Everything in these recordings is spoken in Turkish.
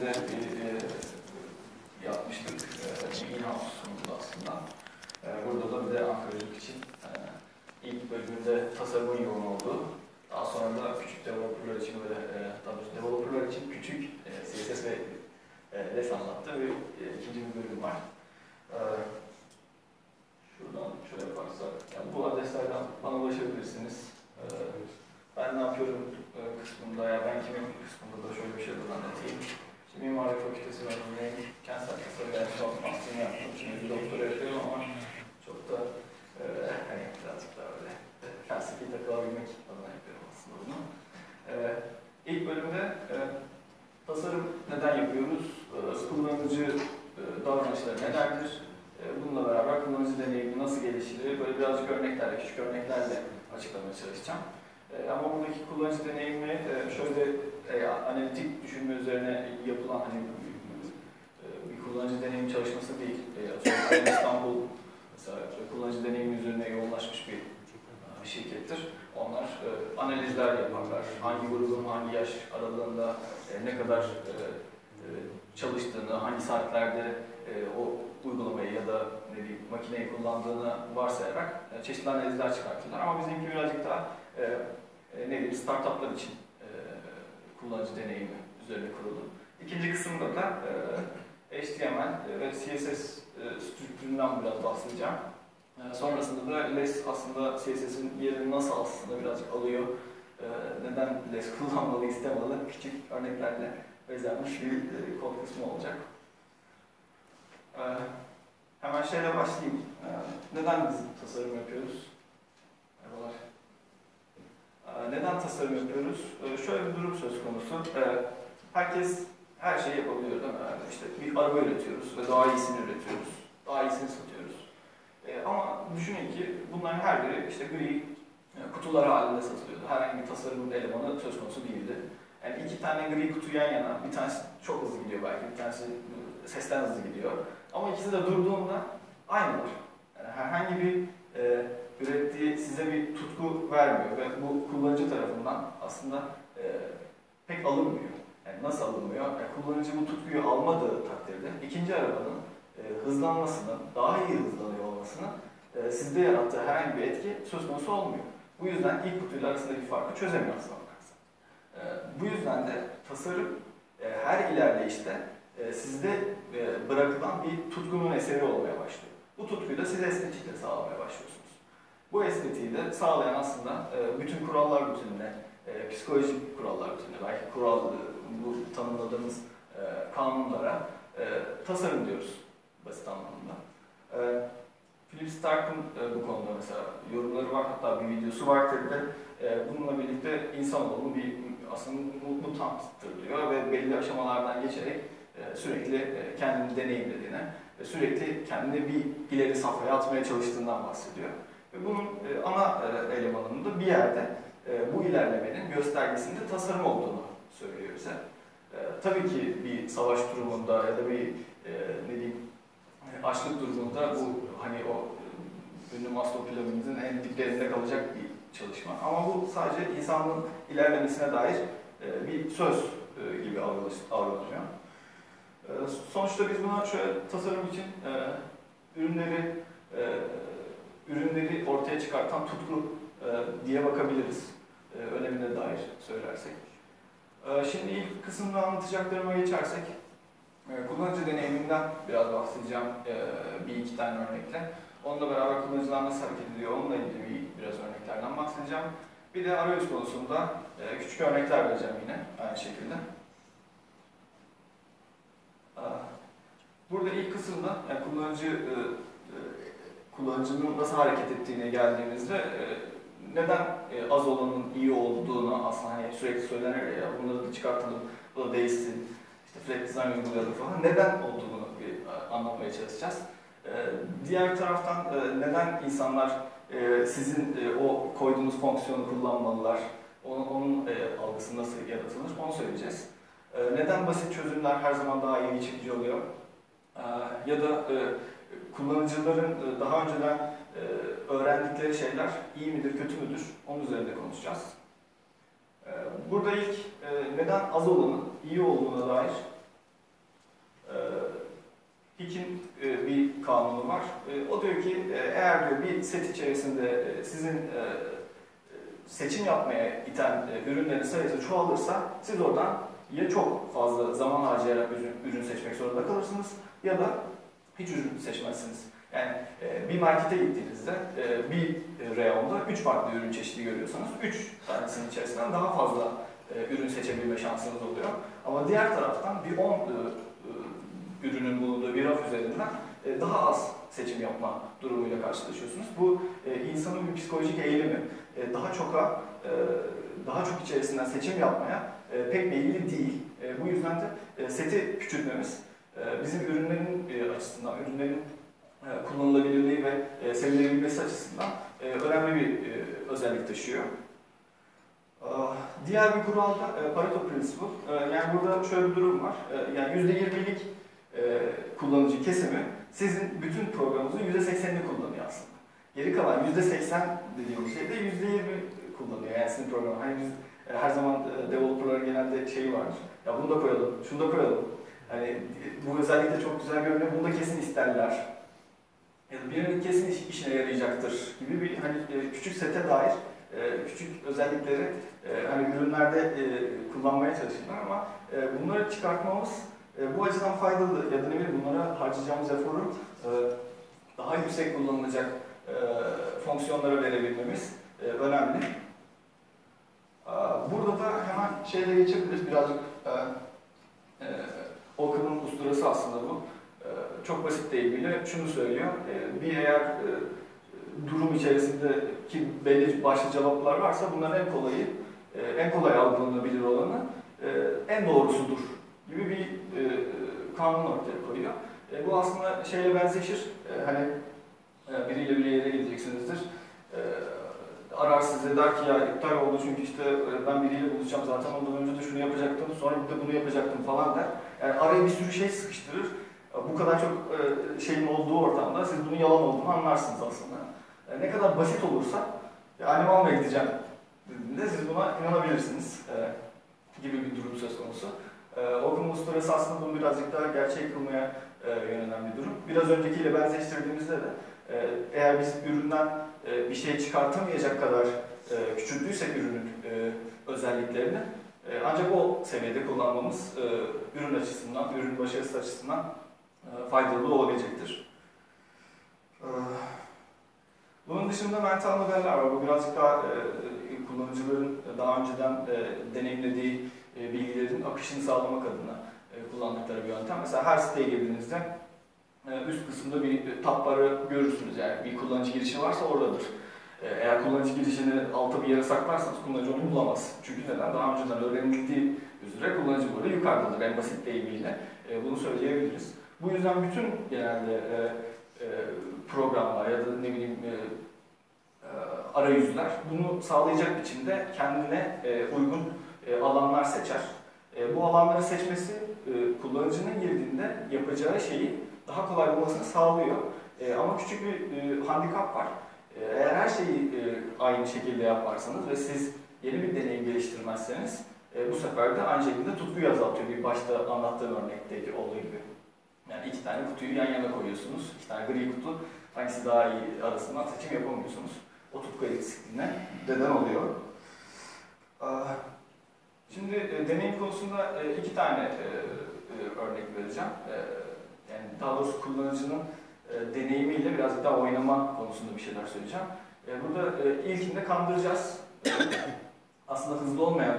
de bir, e, yapmıştık. E, bir in-house sunumdu aslında. E, burada da bir de Ankara'cılık için e, ilk bölümünde tasarımın yoğun olduğu, daha sonra da küçük developerlar için böyle, e, daha developerlar için küçük e, CSS ve e, LES anlattığı bir e, ikinci bir bölüm var. E, şuradan şöyle yaparsak, yani bu adreslerden bana ulaşabilirsiniz. E, ben ne yapıyorum e, kısmında ya ben kimim kısmında da şöyle bir şey anlatayım. Mimarlık Fakültesi mezunuyum. Kentsel tasarım son master'ını yaptım. Şimdi bir doktora yapıyorum ama çok da e, hani birazcık daha öyle e, felsefi takılabilmek adına yapıyorum aslında bunu. E, ilk bölümde e, tasarım neden yapıyoruz? E, kullanıcı e, davranışları nelerdir? E, bununla beraber kullanıcı deneyimi nasıl geliştirir? Böyle birazcık örneklerle, küçük örneklerle açıklamaya çalışacağım. E, ama buradaki kullanıcı deneyimi e, şöyle e, analitik düşünme üzerine yapılan hani e, bir kullanıcı deneyim çalışması değil. E, İstanbul mesela kullanıcı deneyimi üzerine yoğunlaşmış bir e, şirkettir. Onlar e, analizler yaparlar. Hangi grubun hangi yaş aralığında e, ne kadar e, e, çalıştığını, hangi saatlerde e, o uygulamayı ya da ne diyeyim, makineyi kullandığını varsayarak e, çeşitli analizler çıkartırlar. Ama bizimki birazcık daha e, e, ne diyeyim, startuplar için kullanıcı deneyimi üzerine kurulu. İkinci kısımda da e, HTML ve CSS e, biraz bahsedeceğim. E, sonrasında da LESS aslında CSS'in yerini nasıl aslında birazcık alıyor, e, neden LESS kullanmalı, istemeli, küçük örneklerle bezenmiş bir e, kod kısmı olacak. E, hemen şeyle başlayayım. E, neden biz tasarım yapıyoruz? Merhabalar. E, neden tasarım yapıyoruz? E, şöyle bir durum söz konusu. E, herkes her şeyi yapabiliyor değil mi? Yani işte bir araba üretiyoruz ve daha iyisini üretiyoruz. Daha iyisini satıyoruz. E, ama düşünün ki bunların her biri işte gri e, kutular halinde satılıyordu. Herhangi bir tasarım elemanı söz konusu değildi. Yani iki tane gri kutu yan yana, bir tanesi çok hızlı gidiyor belki, bir tanesi sesten hızlı gidiyor. Ama ikisi de durduğunda aynılar. Yani herhangi bir e, ürettiği size bir tutku vermiyor ve bu kullanıcı tarafından aslında e, pek alınmıyor. Yani nasıl alınmıyor? Yani kullanıcı bu tutkuyu almadığı takdirde ikinci arabanın e, hızlanmasının, daha iyi hızlanıyor olmasının e, sizde yarattığı herhangi bir etki söz konusu olmuyor. Bu yüzden ilk kutuyla arasındaki farkı çözemiyor aslında. E, bu yüzden de tasarım e, her ilerleyişte e, sizde e, bırakılan bir tutkunun eseri olmaya başlıyor. Bu tutkuyu da siz estetikle sağlamaya başlıyorsunuz. Bu estetiği de sağlayan aslında e, bütün kurallar bütününe, e, psikolojik kurallar bütününe, belki kural, e, bu tanımladığımız kanunlara tasarım diyoruz basit anlamda. Philip Stark'ın bu konuda mesela yorumları var, hatta bir videosu var TED'de. Bununla birlikte insanoğlu bir aslında mutanttır diyor ve belli aşamalardan geçerek sürekli kendini deneyimlediğine sürekli kendini bir ileri safhaya atmaya çalıştığından bahsediyor. Bunun e, ana e, elemanının da bir yerde e, bu ilerlemenin göstergesinde tasarım olduğunu söylüyor bize. Tabii ki bir savaş durumunda ya da bir ne diyeyim açlık durumunda bu hani o ünlü Maslow piramidinin en diplerinde kalacak bir çalışma. Ama bu sadece insanlığın ilerlemesine dair bir söz gibi algılanıyor. Sonuçta biz buna şöyle tasarım için ürünleri ürünleri ortaya çıkartan tutku e, diye bakabiliriz. E, önemine dair söylersek. E, şimdi ilk kısımda anlatacaklarıma geçersek, kullanıcı deneyiminden biraz bahsedeceğim bir iki tane örnekle. Onunla beraber kullanıcılar nasıl hareket ediyor, onunla ilgili bir, biraz örneklerden bahsedeceğim. Bir de arayüz konusunda e, küçük örnekler vereceğim yine aynı şekilde. Burada ilk kısımda yani kullanıcı kullanıcının nasıl hareket ettiğine geldiğimizde e, neden e, az olanın iyi olduğunu aslında hani sürekli söylenir ya bunları da çıkartalım, bu da değişsin, işte flat design uygulayalım falan neden olduğunu bir e, anlamaya çalışacağız. Diğer taraftan neden insanlar sizin o koyduğunuz fonksiyonu kullanmalılar, onun, onun algısı nasıl yaratılır onu söyleyeceğiz. Neden basit çözümler her zaman daha iyi çekici oluyor? Ya da kullanıcıların e, daha önceden e, öğrendikleri şeyler iyi midir, kötü müdür? Onun üzerinde konuşacağız. E, burada ilk neden az olanın iyi olduğuna dair Hick'in bir kanunu var. O diyor ki eğer diyor bir set içerisinde sizin seçim yapmaya iten ürünlerin sayısı çoğalırsa siz oradan ya çok fazla zaman harcayarak ürün, ürün seçmek zorunda kalırsınız ya da hiç ürün seçmezsiniz. Yani e, bir markete gittiğinizde e, bir reyonda 3 farklı ürün çeşidi görüyorsanız 3 tanesinin içerisinden daha fazla e, ürün seçebilme şansınız oluyor. Ama diğer taraftan bir 10 e, e, ürünün bulunduğu bir raf üzerinden e, daha az seçim yapma durumuyla karşılaşıyorsunuz. Bu e, insanın bir psikolojik eğilimi. E, daha çoka, e, daha çok içerisinden seçim yapmaya e, pek meyilli değil. E, bu yüzden de e, seti küçültmemiz bizim ürünlerin e, açısından, ürünlerin e, kullanılabilirliği ve e, sevilebilmesi açısından önemli bir özellik taşıyor. E, diğer bir kural da Pareto Principle. E, yani burada şöyle bir durum var. Yani %20'lik e, kullanıcı kesimi sizin bütün programınızın %80'ini kullanıyor aslında. Geri kalan %80 dediğimiz şey de %20 kullanıyor. Yani sizin program. Hani biz her zaman developerların genelde şeyi vardır. Ya bunu da koyalım, şunu da koyalım. Hani bu özellikle çok güzel görünüyor, bunu da kesin isterler. Ya da birinin kesin iş, işine yarayacaktır gibi bir hani e, küçük sete dair e, küçük özellikleri e, hani ürünlerde kullanmaya çalışırlar ama bunları çıkartmamız bu açıdan faydalı ya da ne bileyim bunlara harcayacağımız eforu daha yüksek kullanılacak fonksiyonlara verebilmemiz önemli. Burada da hemen şeyle geçebiliriz birazcık Okan'ın usturası aslında bu. E, çok basit deyimiyle şunu söylüyor. E, bir eğer e, durum içerisinde ki belli başlı cevaplar varsa bunların en kolayı, e, en kolay algılanabilir olanı e, en doğrusudur gibi bir e, kanun ortaya koyuyor. E, bu aslında şeyle benzeşir. E, hani biriyle bir yere gideceksinizdir. E, arar size der ki ya iptal oldu çünkü işte e, ben biriyle buluşacağım zaten ondan önce de şunu yapacaktım sonra bir de bunu yapacaktım falan der. Yani araya bir sürü şey sıkıştırır. E, bu kadar çok e, şeyin olduğu ortamda siz bunun yalan olduğunu anlarsınız aslında. Ne kadar basit olursa ya annemi almaya gideceğim dediğinde siz buna inanabilirsiniz gibi bir durum söz konusu. Okuma uluslararası aslında bunu birazcık daha gerçek kılmaya yönelen bir durum. Biraz öncekiyle benzeştirdiğimizde de eğer biz üründen e, bir şey çıkartamayacak kadar e, ürünün e, özelliklerini e, ancak o seviyede kullanmamız ürün açısından, ürün başarısı açısından faydalı olabilecektir. Bunun dışında mental modeller var. Bu birazcık daha kullanıcıların daha önceden deneyimlediği bilgilerin akışını sağlamak adına kullandıkları bir yöntem. Mesela her siteye girdiğinizde üst kısımda bir tab barı görürsünüz. Yani bir kullanıcı girişi varsa oradadır. E, eğer kullanıcı girişini alta bir yere saklarsanız kullanıcı onu bulamaz. Çünkü neden? Daha önceden öğrenildiği üzere kullanıcı burada yukarıdadır. En basit deyimiyle e, bunu söyleyebiliriz. Bu yüzden bütün genelde e, e, programlar ya da ne bileyim e, e, arayüzler bunu sağlayacak biçimde kendine e, uygun e, alanlar seçer. E, bu alanları seçmesi e, kullanıcının girdiğinde yapacağı şeyi daha kolay bulmasını sağlıyor. E, ama küçük bir e, handikap var. E, eğer her şeyi e, aynı şekilde yaparsanız ve siz yeni bir deneyim geliştirmezseniz e, bu sefer de aynı şekilde tutkuyu azaltıyor. Bir başta anlattığım örnekteki olduğu gibi. Yani iki tane kutuyu yan yana koyuyorsunuz. İki tane gri kutu. Hangisi daha iyi arasından seçim yapamıyorsunuz. O tutku eksikliğine neden oluyor. Şimdi e, deneyim konusunda e, iki tane e, örnek vereceğim. Daha doğrusu kullanıcının deneyimiyle birazcık daha oynama konusunda bir şeyler söyleyeceğim. Burada ilkinde kandıracağız. Aslında hızlı olmayan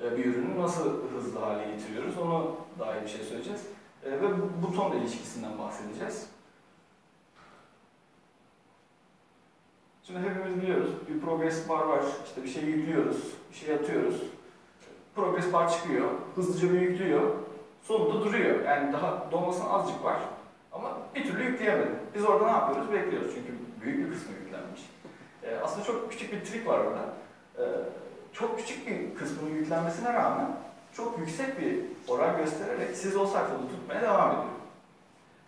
bir ürünü nasıl hızlı hale getiriyoruz onu iyi bir şey söyleyeceğiz. Ve buton ilişkisinden bahsedeceğiz. Şimdi hepimiz biliyoruz, bir progress bar var, işte bir şey yüklüyoruz, bir şey atıyoruz. Progress bar çıkıyor, hızlıca bir yüklüyor, sonunda duruyor. Yani daha dolmasına azıcık var bir türlü yükleyemedi. Biz orada ne yapıyoruz? Bekliyoruz çünkü büyük bir kısmı yüklenmiş. Ee, aslında çok küçük bir trik var orada. Ee, çok küçük bir kısmının yüklenmesine rağmen çok yüksek bir oran göstererek siz o sayfada tutmaya devam ediyor.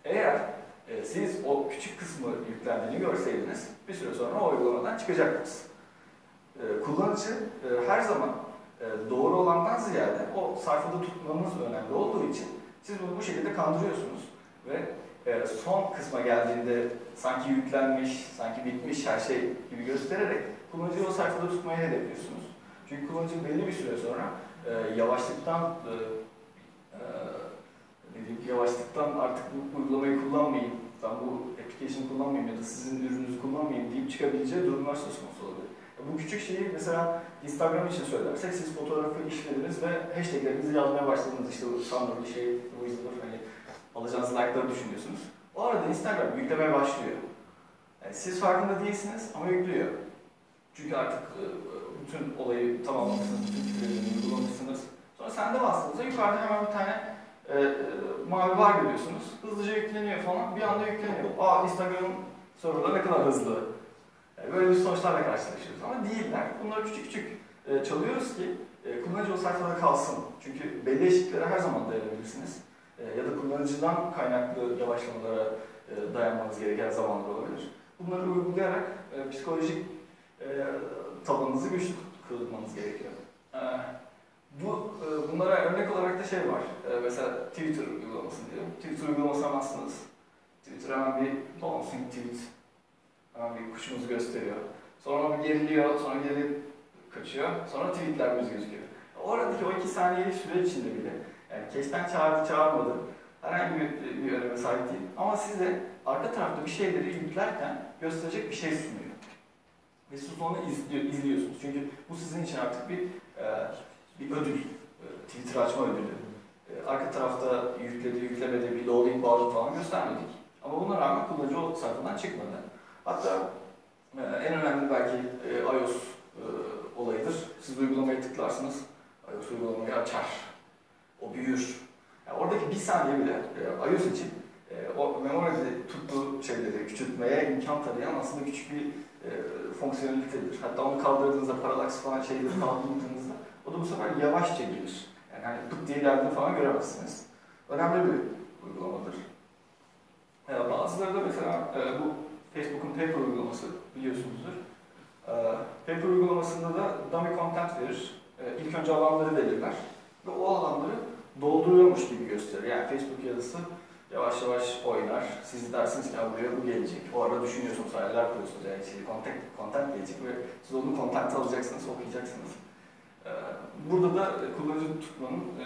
Eğer e, siz o küçük kısmı yüklendiğini görseydiniz bir süre sonra o uygulamadan çıkacaktınız. E, kullanıcı e, her zaman e, doğru olandan ziyade o sayfada tutmanız önemli olduğu için siz bunu bu şekilde kandırıyorsunuz ve e, son kısma geldiğinde sanki yüklenmiş, sanki bitmiş her şey gibi göstererek kullanıcıyı o sayfada tutmayı hedefliyorsunuz. Çünkü kullanıcı belli bir süre sonra e, yavaşlıktan e, e, diyeyim, yavaşlıktan artık bu uygulamayı kullanmayayım, ben bu application kullanmayayım ya da sizin ürününüzü kullanmayayım deyip çıkabileceği durumlar söz konusu olabilir. Bu küçük şeyi mesela Instagram için söylersek siz fotoğrafı işlediniz ve hashtaglerinizi yazmaya başladınız. İşte bu bir şey, bu izlenir hani alacağınız like'ları düşünüyorsunuz. O arada Instagram yüklemeye başlıyor. Yani siz farkında değilsiniz ama yüklüyor. Çünkü artık e, bütün olayı tamamlamışsınız, bütün fikirlerini uygulamışsınız. Sonra sende bastığınızda yukarıda hemen bir tane e, e, mavi bar görüyorsunuz. Hızlıca yükleniyor falan. Bir anda yükleniyor. Aa Instagram'ın serverları ne kadar hızlı. Yani böyle bir sonuçlarla karşılaşıyoruz ama değiller. Bunları küçük küçük e, çalıyoruz ki kullanıcı o sayfada kalsın. Çünkü belli eşiklere her zaman dayanabilirsiniz. E, ya da kullanıcıdan kaynaklı yavaşlamalara e, dayanmanız gereken zamanlar olabilir. Bunları uygulayarak e, psikolojik e, tabanınızı güçlü kılmanız gerekiyor. E, bu bunlara örnek olarak da şey var. Mesela Twitter uygulaması diyelim. Twitter uygulamasına bastınız. Twitter hemen bir bouncing tweet hemen bir kuşumuzu gösteriyor. Sonra bir geriliyor, sonra geri kaçıyor. Sonra tweetlerimiz gözüküyor. Oradaki o iki saniyelik süre içinde bile yani keşten çağırdı çağırmadı herhangi bir, bir öneme sahip değil. Ama size arka tarafta bir şeyleri yüklerken gösterecek bir şey sunuyor. Ve siz onu izliyor, izliyorsunuz. Çünkü bu sizin için artık bir e, bir ödül. E, Twitter açma ödülü. E, arka tarafta yükledi, yüklemedi, bir loading bar falan göstermedik. Ama buna rağmen kullanıcı o sayfadan çıkmadı. Hatta e, en önemli belki e, iOS e, olayıdır. Siz uygulamayı tıklarsınız, iOS uygulamayı açar. O büyür. Yani oradaki bir saniye bile e, iOS için e, o memoride tuttuğu şeyleri küçültmeye imkan tanıyan aslında küçük bir e, fonksiyonelitedir. Hatta onu kaldırdığınızda, paralaks falan şeyleri kaldırdığınızda o da bu sefer yavaşça gelir. Yani hani pıt diye geldiğini falan göremezsiniz. Önemli bir uygulamadır. E, bazıları da mesela e, bu Facebook'un Paper uygulaması biliyorsunuzdur. E, Paper uygulamasında da dummy content verir. E, ilk önce alanları belirler ve o alanları dolduruyormuş gibi gösterir. Yani Facebook yazısı yavaş yavaş oynar. Siz dersiniz ki buraya bu gelecek. O arada düşünüyorsunuz, hayaller kuruyorsunuz. Yani şey, content, content gelecek ve siz onu content alacaksınız, okuyacaksınız. Ee, burada da kullanıcı tutmanın e,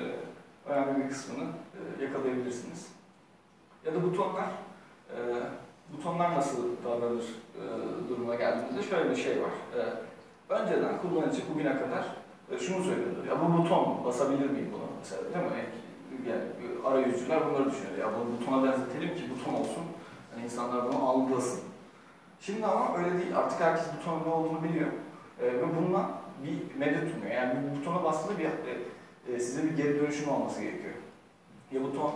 önemli bir kısmını e, yakalayabilirsiniz. Ya da butonlar. E, butonlar nasıl davranır duruma geldiğimizde şöyle bir şey var. Önceden kullanıcı bugüne kadar şunu söylüyordu. Ya bu buton basabilir miyim bunu? Mesela değil mi? Yani arayüzcüler bunları düşünüyor. Ya bunu butona benzetelim ki buton olsun. Yani insanlar bunu algılasın. Şimdi ama öyle değil. Artık herkes butonun ne olduğunu biliyor. ve bununla bir medet sunuyor. Yani bir butona bastığında bir, e, size bir geri dönüşüm olması gerekiyor. Ya buton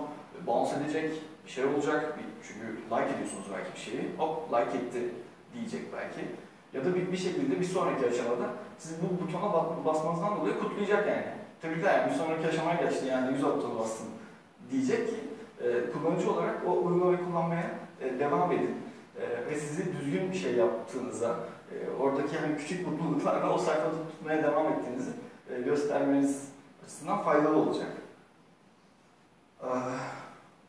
bounce edecek, bir şey olacak, çünkü like ediyorsunuz belki bir şeyi, hop like etti diyecek belki. Ya da bir, bir şekilde bir sonraki aşamada siz bu butona basmanızdan dolayı kutlayacak yani. Tebrikler yani bir sonraki aşamaya geçti yani 100 butona bastın diyecek ki e, kullanıcı olarak o uygulamayı kullanmaya e, devam edin. E, ve sizi düzgün bir şey yaptığınızda e, oradaki hani küçük mutluluklarla o sayfada tutmaya devam ettiğinizi e, göstermeniz açısından faydalı olacak. E,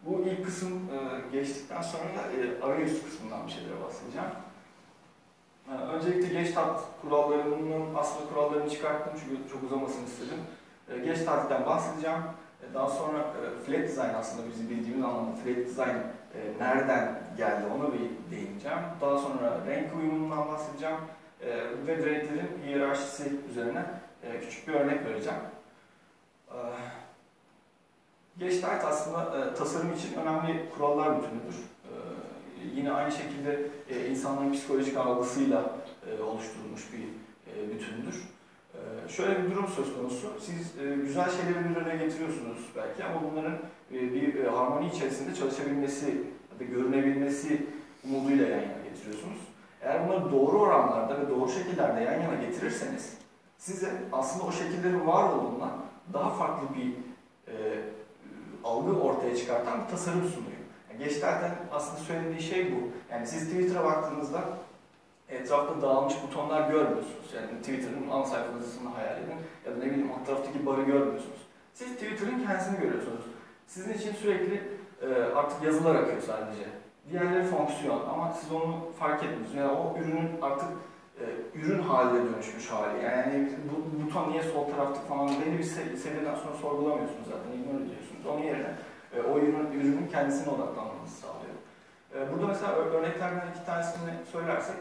bu ilk kısım e, geçtikten sonra e, arayüz kısmından bir şeylere bahsedeceğim. E, öncelikle geç tat kurallarının aslında kurallarını çıkarttım çünkü çok uzamasını istedim. E, geç tatitten bahsedeceğim. E, daha sonra e, flat design aslında bizim bildiğimiz anlamda flat design e, nereden geldi ona bir değineceğim. Daha sonra renk uyumundan bahsedeceğim e, ve renklerin hiyerarşisi üzerine küçük bir örnek vereceğim. E, Geçtart aslında e, tasarım için önemli kurallar bütünüdür. Yine aynı şekilde insanların psikolojik algısıyla oluşturulmuş bir bütündür. E, şöyle bir durum söz konusu, siz e, güzel şeyleri bir araya getiriyorsunuz belki ama bunların e, bir e, harmoni içerisinde çalışabilmesi ya görünebilmesi umuduyla yan yana getiriyorsunuz. Eğer bunları doğru oranlarda ve doğru şekillerde yan yana getirirseniz size aslında o şekillerin var olduğundan daha farklı bir e, algı ortaya çıkartan bir tasarım sunuyor. Yani Geçlerden aslında söylediği şey bu. Yani siz Twitter'a baktığınızda etrafta dağılmış butonlar görmüyorsunuz. Yani Twitter'ın ana sayfasını hayal edin ya da ne bileyim alt taraftaki barı görmüyorsunuz. Siz Twitter'ın kendisini görüyorsunuz. Sizin için sürekli e, artık yazılar akıyor sadece. Diğerleri fonksiyon ama siz onu fark etmiyorsunuz. Yani o ürünün artık e, ürün haline dönüşmüş hali. Yani bu buton niye sol tarafta falan belli bir se- seviyeden sonra sorgulamıyorsunuz zaten, ignore ediyorsunuz. Onun yerine e, o ürün, ürünün kendisine odaklanmanızı sağlıyor. E, burada mesela ör- örneklerden iki tanesini söylersek,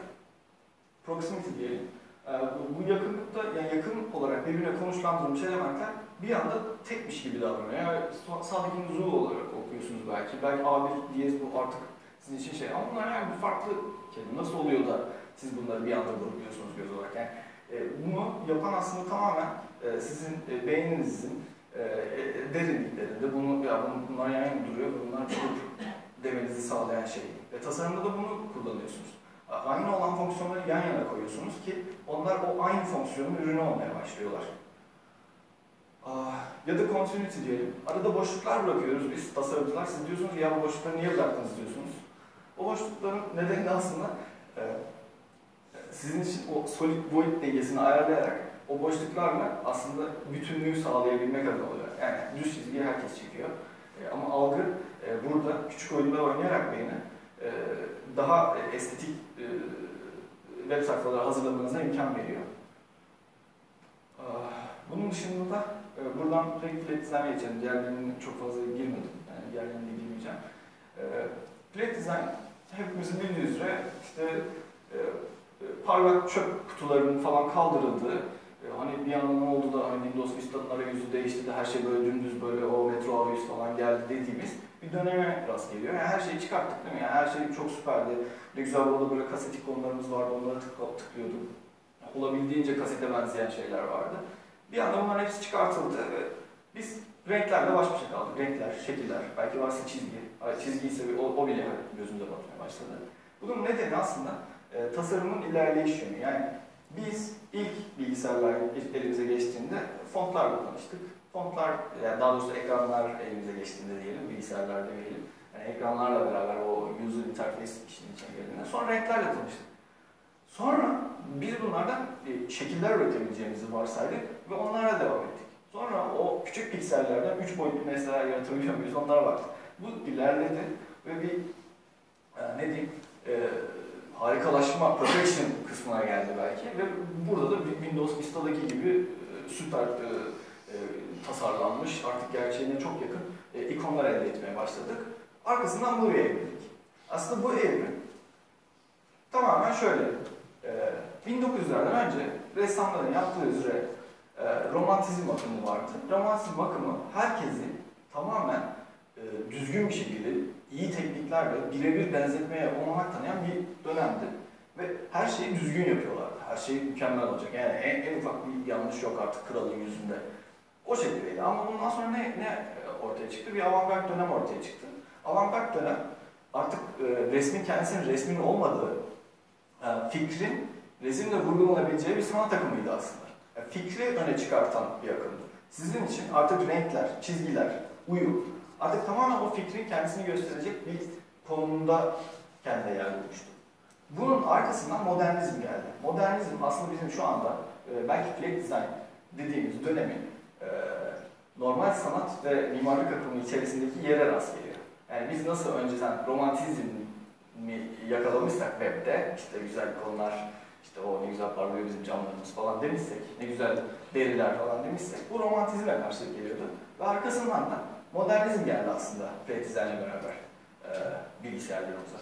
proximity diyelim. E, bu, yakınlıkta, yani yakın olarak birbirine konuşlandırılmış elementler bir anda tekmiş gibi davranıyor. Yani sa- sağdakini zoo olarak okuyorsunuz belki. Belki A1 diyez bu artık sizin için şey. Ama bunlar yani bir farklı kelime. Nasıl oluyor da siz bunları bir anda grupluyorsunuz göz olarak? Yani e, bunu yapan aslında tamamen e, sizin e, beyninizin e, e, derinliklerinde bunu ya bun- bunlar yan duruyor bunlar grup demenizi sağlayan şey. Ve tasarımda da bunu kullanıyorsunuz. Aynı olan fonksiyonları yan yana koyuyorsunuz ki onlar o aynı fonksiyonun ürünü olmaya başlıyorlar. Ah, Ya da continuity diyelim. Arada boşluklar bırakıyoruz biz tasarımcılar. Siz diyorsunuz ya bu boşlukları niye bıraktınız diyorsunuz. O boşlukların nedeni de aslında e, sizin için o solid void dengesini ayarlayarak o boşluklarla aslında bütünlüğü sağlayabilmek adına oluyor. Yani düz çizgiyi herkes çekiyor. E, ama algı e, burada küçük oyunlar oynayarak beyni daha e, estetik e, web sayfaları hazırlamanıza imkan veriyor. Ah, Bunun dışında da e, buradan direkt Flat Design'a geçelim. Diğerlerine çok fazla girmedim. Yani diğerlerine girmeyeceğim. E, Flat Design hepimizin bildiği üzere işte parlak çöp kutularının falan kaldırıldığı, hani bir anda ne oldu da hani Windows Vista'nın arayüzü değişti de her şey böyle dümdüz böyle o Metro arayüzü falan geldi dediğimiz bir döneme rast geliyor. Yani her şeyi çıkarttık değil mi? Yani her şey çok süperdi. Ne güzel burada böyle kaset ikonlarımız vardı, onları tıkla, tıklıyorduk. Olabildiğince kasete benzeyen şeyler vardı. Bir anda bunların hepsi çıkartıldı ve biz renklerle baş başa kaldık. Renkler, şekiller, belki varsa çizgi. Çizgi ise o, o bile gözümüze batmaya başladı. Bunun nedeni aslında e, tasarımın ilerleyiş yönü. Yani biz ilk bilgisayarlar elimize geçtiğinde fontlarla tanıştık. Fontlar, yani daha doğrusu ekranlar elimize geçtiğinde diyelim, bilgisayarlar demeyelim. Yani ekranlarla beraber o user interface işin içine girdiğinde sonra renklerle tanıştık. Sonra biz bunlardan şekiller üretebileceğimizi varsaydık ve onlara devam ettik. Sonra o küçük piksellerden 3 boyutlu mesela yaratabiliyor muyuz onlara baktık. Bu ilerledi ve bir e, ne diyeyim e, harikalaşma, perfection kısmına geldi belki ve burada da Windows Vista'daki gibi e, süper e, e, tasarlanmış, artık gerçeğine çok yakın e, ikonlar elde etmeye başladık. Arkasından buraya evrildik. Aslında bu evrim tamamen şöyle. E, 1900'lerden önce ressamların yaptığı üzere e, romantizm akımı vardı. Romantizm akımı herkesi tamamen e, düzgün bir şekilde, iyi tekniklerle birebir benzetmeye olanak tanıyan bir dönemdi. Ve her şeyi düzgün yapıyorlardı. Her şey mükemmel olacak. Yani en, en ufak bir yanlış yok artık kralın yüzünde. O şekildeydi. Ama bundan sonra ne, ne ortaya çıktı? Bir avantgard dönem ortaya çıktı. Avantgard dönem artık e, resmin kendisinin resmin olmadığı, e, fikrin resimle vurgulanabileceği bir sanat akımıydı aslında. Yani fikri öne çıkartan bir akımdı. Sizin için artık renkler, çizgiler, uyum artık tamamen o fikrin kendisini gösterecek bir konumda kendine yer bulmuştu. Bunun arkasından modernizm geldi. Modernizm aslında bizim şu anda e, belki flat design dediğimiz dönemin e, normal sanat ve mimarlık akımı içerisindeki yere rast geliyor. Yani biz nasıl önceden romantizmi yakalamışsak webde, işte güzel konular, işte o ne güzel parlıyor bizim camlarımız falan demişsek, ne güzel deriler falan demişsek, bu romantizme karşılık geliyordu. Ve arkasından da modernizm geldi aslında design'le beraber e, bilgisayarlarımıza.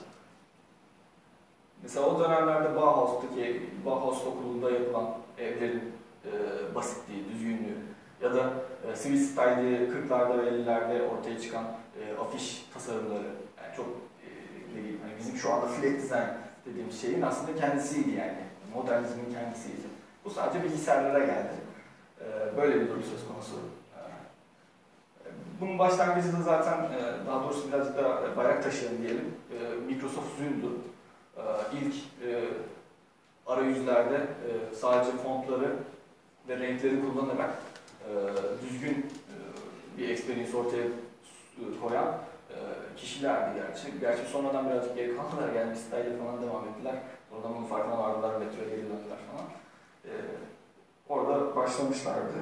Mesela o dönemlerde Bauhaus'taki, Bauhaus okulunda yapılan evlerin e, basitliği, düzgünlüğü ya da e, Swiss Style diye 40'larda ve 50'lerde ortaya çıkan e, afiş tasarımları yani çok e, diyeyim, hani bizim şu anda flat design dediğimiz şeyin aslında kendisiydi yani. Modernizmin kendisiydi. Bu sadece bilgisayarlara geldi. E, böyle bir durum söz konusu. E, bunun başlangıcı da zaten e, daha doğrusu birazcık daha bayrak taşıyan diyelim. E, Microsoft Zoom'du. E, ilk e, arayüzlerde e, sadece fontları ve renkleri kullanarak e, düzgün e, bir experience ortaya koyan e, kişilerdi gerçi. Gerçi sonradan birazcık geri kaldılar. Yani style falan devam ettiler. Oradan bunun farkına vardılar, metroya geri döndüler falan. E, orada başlamışlardı.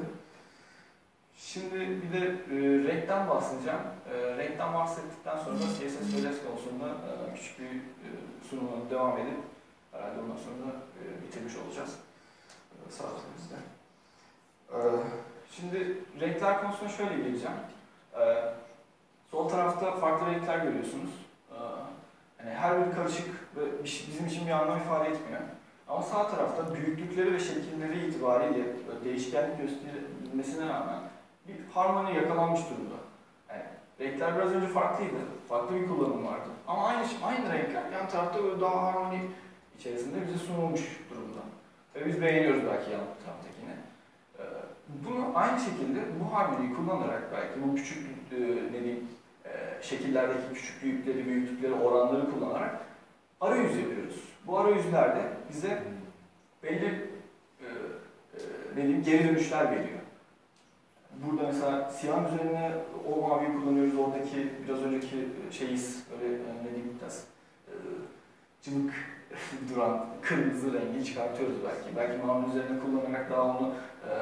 Şimdi bir de e, renkten bahsedeceğim. E, renkten bahsettikten sonra da CSS Less konusunda e, küçük bir e, sunuma devam edip herhalde ondan sonra e, bitirmiş olacağız. E, saatimizde. E, şimdi renkler konusuna şöyle geleceğim. E, sol tarafta farklı renkler görüyorsunuz. E, hani her biri karışık ve bir şey- bizim için bir anlam ifade etmiyor. Ama sağ tarafta büyüklükleri ve şekilleri itibariyle değişkenlik gösterilmesine rağmen bir harmoni yakalanmış durumda. Yani renkler biraz önce farklıydı. Farklı bir kullanım vardı. Ama aynı aynı renkler yan tarafta böyle daha harmoni içerisinde bize sunulmuş durumda. Ve biz beğeniyoruz belki yan taraftakini. Ee, Bunu aynı şekilde bu harmoniyi kullanarak belki bu küçük e, ne diyeyim e, şekillerdeki küçüklükleri, büyüklükleri, oranları kullanarak arayüz yapıyoruz. Bu arayüzlerde bize belli e, e, ne diyeyim, geri dönüşler veriyor. Burada mesela siyah üzerine o maviyi kullanıyoruz. Oradaki biraz önceki şeyiz böyle e, ne diyeyim biraz e, cıvık duran kırmızı rengi çıkartıyoruz belki. Belki mavi üzerine kullanarak daha onu e,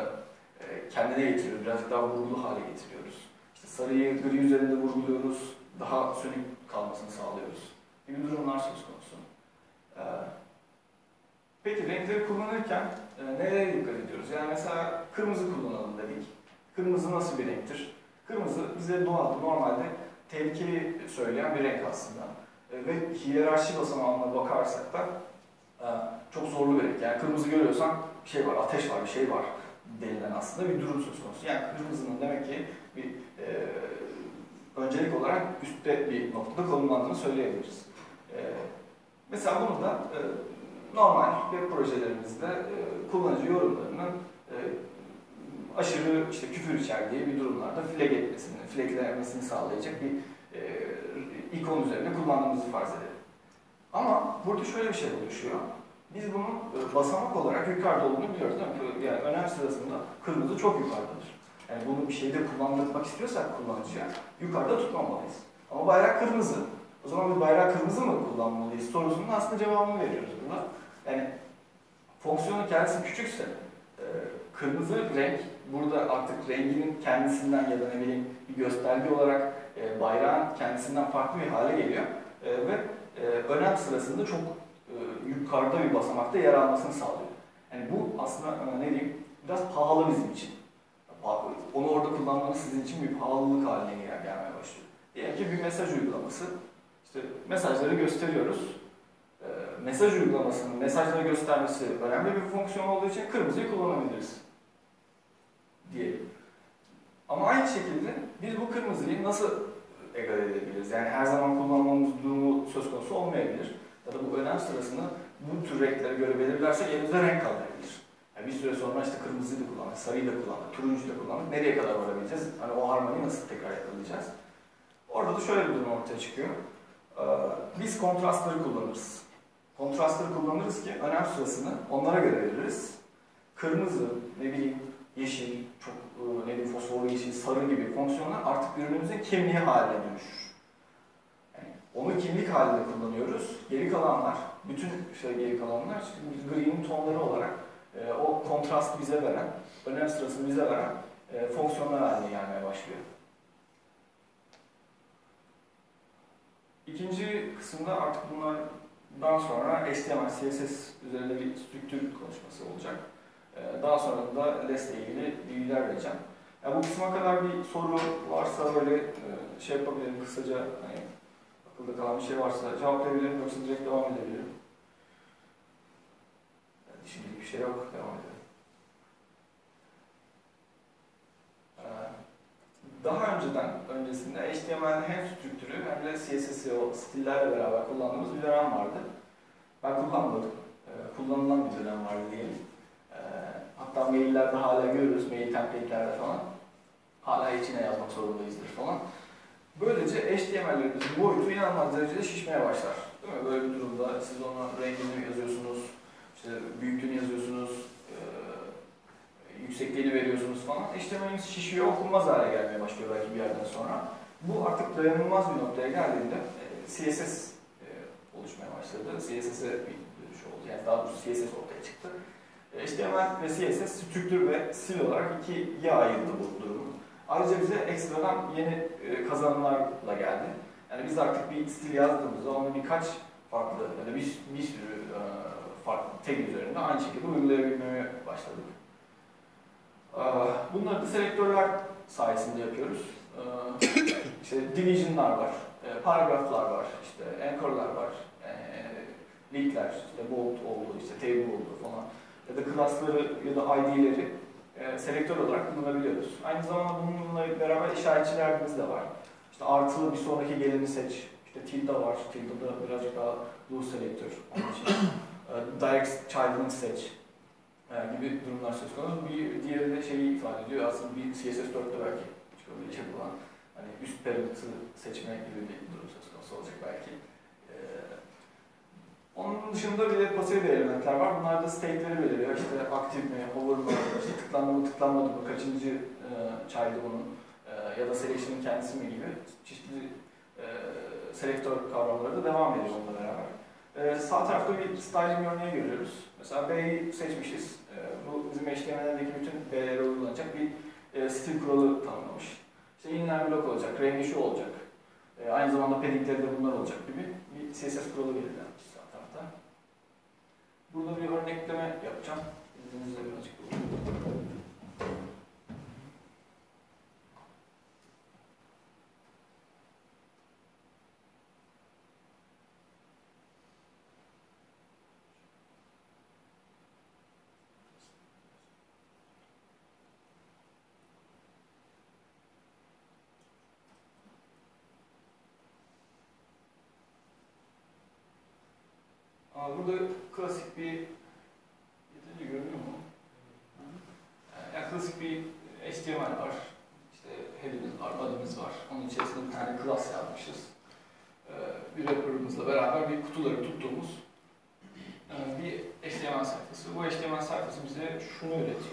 e, kendine getiriyoruz. Birazcık daha vurgulu hale getiriyoruz. İşte sarıyı gri üzerinde vurguluyoruz. Daha sönük kalmasını sağlıyoruz. Gibi durumlar söz konusu. E, peki renkleri kullanırken e, nereye dikkat ediyoruz? Yani mesela kırmızı kullanalım. Kırmızı nasıl bir renktir? Kırmızı bize doğada normalde tehlikeli söyleyen bir renk aslında. E, ve hiyerarşi basamağına bakarsak da e, çok zorlu bir renk. Yani kırmızı görüyorsan bir şey var, ateş var, bir şey var denilen aslında bir durum söz konusu. Yani kırmızının demek ki bir e, öncelik olarak üstte bir noktada konumlandığını söyleyebiliriz. E, mesela bunu da e, normal web projelerimizde e, kullanıcı yorumlarının aşırı işte küfür içerdiği bir durumlarda flag etmesini, flaglenmesini sağlayacak bir e, ikon üzerinde kullandığımızı farz edelim. Ama burada şöyle bir şey oluşuyor. Biz bunun e, basamak olarak yukarıda olduğunu biliyoruz değil mi? Yani önem sırasında kırmızı çok yukarıdadır. Yani bunu bir şeyde kullandırmak istiyorsak kullanıcıya yukarıda tutmamalıyız. Ama bayrak kırmızı. O zaman bir bayrak kırmızı mı kullanmalıyız sorusunun aslında cevabını veriyoruz burada. Yani fonksiyonun kendisi küçükse e, kırmızı renk burada artık renginin kendisinden ya da ne bileyim bir gösterge olarak e, bayrağın kendisinden farklı bir hale geliyor E, ve e, önem sırasında çok e, yukarıda bir basamakta yer almasını sağlıyor. Yani bu aslında e, ne diyeyim biraz pahalı bizim için. Onu orada kullanmanız sizin için bir pahalılık haline gel- gelmeye başlıyor. Diyelim ki bir mesaj uygulaması. İşte mesajları gösteriyoruz. E, mesaj uygulamasının mesajları göstermesi önemli bir fonksiyon olduğu için kırmızıyı kullanabiliriz diyelim. Ama aynı şekilde biz bu kırmızıyı nasıl egale edebiliriz? Yani her zaman kullanmamız durumu söz konusu olmayabilir. Ya da bu önem sırasında bu tür renkleri göre belirlersek elimizde renk kalmayabilir. Yani bir süre sonra işte kırmızıyı da kullandık, sarıyı da kullandık, turuncuyu da kullandık. Nereye kadar varabileceğiz? Hani o harmoniyi nasıl tekrar yakalayacağız? Orada da şöyle bir durum ortaya çıkıyor. Ee, Biz kontrastları kullanırız. Kontrastları kullanırız ki önem sırasını onlara göre veririz. Kırmızı, ne bileyim yeşil, ne bileyim fosforlu yeşil, sarı gibi fonksiyonlar artık ürünümüzün kimliği haline dönüşür. Yani onu kimlik halinde kullanıyoruz. Geri kalanlar, bütün şey geri kalanlar işte gri'nin tonları olarak e, o kontrastı bize veren, önem sırasını bize veren e, fonksiyonlar haline gelmeye başlıyor. İkinci kısımda artık bunlardan sonra HTML, CSS üzerinde bir strüktür konuşması olacak. Ee, Daha sonra da LESS ile ilgili bilgiler vereceğim. Ya bu kısma kadar bir soru varsa böyle e, şey yapabilirim kısaca hani akılda kalan bir şey varsa cevaplayabilirim yoksa direkt devam edebilirim. Yani şimdilik bir şey yok, devam edelim. Ee, Daha önceden, öncesinde HTML hem strüktürü hem de CSS'i o stillerle beraber kullandığımız bir dönem vardı. Ben kullanmadım. Ee, Kullanılan bir dönem vardı diyelim. Hatta maillerde hala görürüz, mail template'lerde falan. Hala içine yazmak zorundayızdır falan. Böylece HTML'lerimizin boyutu inanılmaz derecede şişmeye başlar. Değil mi? Böyle bir durumda siz ona rengini yazıyorsunuz, işte büyüklüğünü yazıyorsunuz, e, yüksekliğini veriyorsunuz falan. HTML'iniz şişiyor, okunmaz hale gelmeye başlıyor belki bir yerden sonra. Bu artık dayanılmaz bir noktaya geldiğinde e, CSS e, oluşmaya başladı. CSS'e bir dönüş oldu. Yani daha doğrusu CSS ortaya çıktı. HTML ve CSS strüktür ve stil olarak ikiye ayırdı bu durumu. Ayrıca bize ekstradan yeni e, kazanımlarla geldi. Yani biz artık bir stil yazdığımızda onu birkaç farklı ya da bir, bir sürü e, farklı tag üzerinde aynı şekilde uygulayabilmeye başladık. E, Bunları da selektörler sayesinde yapıyoruz. E, İşte division'lar var, e, paragraflar var, işte anchor'lar var, linkler, işte bold oldu, işte table oldu falan ya da class'ları ya da ID'leri e, selektör olarak kullanabiliyoruz. Aynı zamanda bununla beraber işaretçilerimiz de var. İşte artı bir sonraki geleni seç, işte tilde var, tilde da birazcık daha loose selektör. E, direct child'ını seç e, gibi durumlar söz konusu. Bir diğeri de şeyi ifade ediyor aslında bir CSS4'te belki çıkabilecek olan hani üst parent'ı seçme gibi bir durum söz konusu olacak belki. E, onun dışında bir de pasif elementler var. Bunlar da state'leri belirliyor. İşte aktif mi, hover mı, işte tıklandı mı, tıklanmadı mı, kaçıncı e, child'ı bunun e, ya da selection'ın kendisi mi gibi çeşitli e, selektör kavramları da devam ediyor onunla beraber. E, sağ tarafta bir styling örneği görüyoruz. Mesela B'yi seçmişiz. E, bu bizim HTML'deki bütün B'lere uygulanacak bir e, stil kuralı tanımlamış. İşte inline blok olacak, rengi şu olacak. E, aynı zamanda paddingleri de bunlar olacak gibi bir CSS kuralı belirlenmiş. Burada bir örnekleme yapacağım. İzninizle birazcık Aa, burada klasik bir yeterli görünüyor mu? Yani klasik bir HTML var. İşte head'imiz var, body'miz var. Onun içerisinde bir tane class yazmışız. Ee, Bir wrapper'ımızla beraber bir kutuları tuttuğumuz e, bir HTML sayfası. Bu HTML sayfası bize şunu üretiyor.